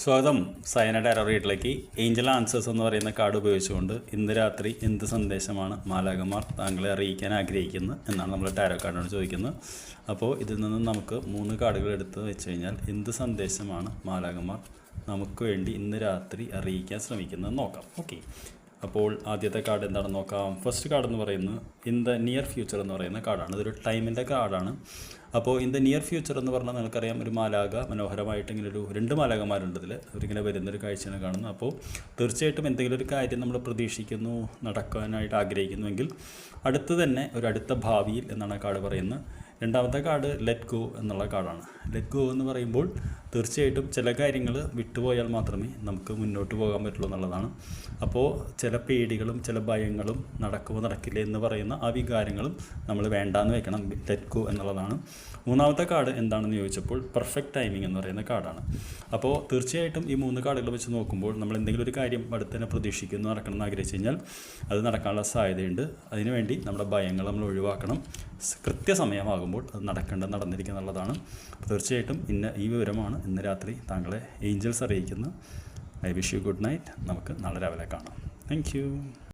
സ്വാഗതം. സയന ടാരോ റീഡിലേക്ക് angel answers എന്ന് പറയുന്ന കാർഡ് ഉപയോഗിച്ചുകൊണ്ട് ഇന്ന് രാത്രി എന്ത് സന്ദേശമാണ് മാലാകന്മാർ താങ്കളെ അറിയിക്കാൻ ആഗ്രഹിക്കുന്നത് എന്നാണ് നമ്മൾ ടാരോ കാർഡിനോട് ചോദിക്കുന്നത്. അപ്പോൾ ഇതിൽ നിന്ന് നമുക്ക് മൂന്ന് കാർഡുകൾ എടുത്ത് വെച്ച് കഴിഞ്ഞാൽ എന്ത് സന്ദേശമാണ് മാലാകന്മാർ നമുക്ക് വേണ്ടി ഇന്ന് രാത്രി അറിയിക്കാൻ ശ്രമിക്കുന്നത് നോക്കാം. ഓക്കെ അപ്പോൾ ആദ്യത്തെ കാർഡ് എന്താണെന്ന് നോക്കാം. ഫസ്റ്റ് കാർഡ് എന്ന് പറയുന്നത് ഇൻ ദ നിയർ ഫ്യൂച്ചർ എന്ന് പറയുന്ന കാർഡാണ് ഇതൊരു ടൈമിന്റെ കാർഡാണ് അപ്പോൾ ഇൻ ദ നിയർ ഫ്യൂച്ചർ എന്ന് പറഞ്ഞാൽ നിങ്ങൾക്കറിയാം ഒരു മാലാക മനോഹരമായിട്ട് ഇങ്ങനെ ഒരു രണ്ട് മാലാകമാരുണ്ട് ഇതിൽ അവരിങ്ങനെ വരുന്നൊരു കാഴ്ചയാണ് കാണുന്നത്. അപ്പോൾ തീർച്ചയായിട്ടും എന്തെങ്കിലും ഒരു കാര്യം നമ്മൾ പ്രതീക്ഷിക്കുന്നു നടക്കാനായിട്ട് ആഗ്രഹിക്കുന്നുവെങ്കിൽ അടുത്ത് തന്നെ ഒരു അടുത്ത ഭാവിയിൽ എന്നാണ് കാർഡ് പറയുന്നത്. രണ്ടാമത്തെ കാർഡ് ലെറ്റ് ഗോ എന്നുള്ള കാർഡാണ് ലെറ്റ് ഗോ എന്ന് പറയുമ്പോൾ തീർച്ചയായിട്ടും ചില കാര്യങ്ങൾ വിട്ടുപോയാൽ മാത്രമേ നമുക്ക് മുന്നോട്ട് പോകാൻ പറ്റുള്ളൂ എന്നുള്ളതാണ്. അപ്പോൾ ചില പേടികളും ചില ഭയങ്ങളും നടക്കുമോ നടക്കില്ല എന്ന് പറയുന്ന ആ വികാരങ്ങളും നമ്മൾ വേണ്ടാന്ന് വെക്കണം. ലെറ്റ് ഗോ എന്നുള്ളതാണ്. മൂന്നാമത്തെ കാർഡ് എന്താണെന്ന് ചോദിച്ചപ്പോൾ പെർഫെക്റ്റ് ടൈമിംഗ് എന്ന് പറയുന്ന കാർഡാണ്. അപ്പോൾ തീർച്ചയായിട്ടും ഈ മൂന്ന് കാർഡുകൾ വെച്ച് നോക്കുമ്പോൾ നമ്മൾ എന്തെങ്കിലും ഒരു കാര്യം അടുത്ത് തന്നെ പ്രതീക്ഷിക്കുന്നു നടക്കണം എന്ന് ആഗ്രഹിച്ചു കഴിഞ്ഞാൽ അത് നടക്കാനുള്ള സാധ്യതയുണ്ട്. അതിനുവേണ്ടി നമ്മുടെ ഭയങ്ങൾ നമ്മൾ ഒഴിവാക്കണം. കൃത്യസമയമാകുമ്പോൾ അത് നടക്കേണ്ടത് നടന്നിരിക്കുക എന്നുള്ളതാണ്. തീർച്ചയായിട്ടും ഇന്ന ഈ വിവരമാണ് ഇന്ന് രാത്രി താങ്കളെ ഏഞ്ചൽസ് അറിയിക്കുന്നത് I wish you good night. നമുക്ക് നാളെ രാവിലെ കാണാം. താങ്ക്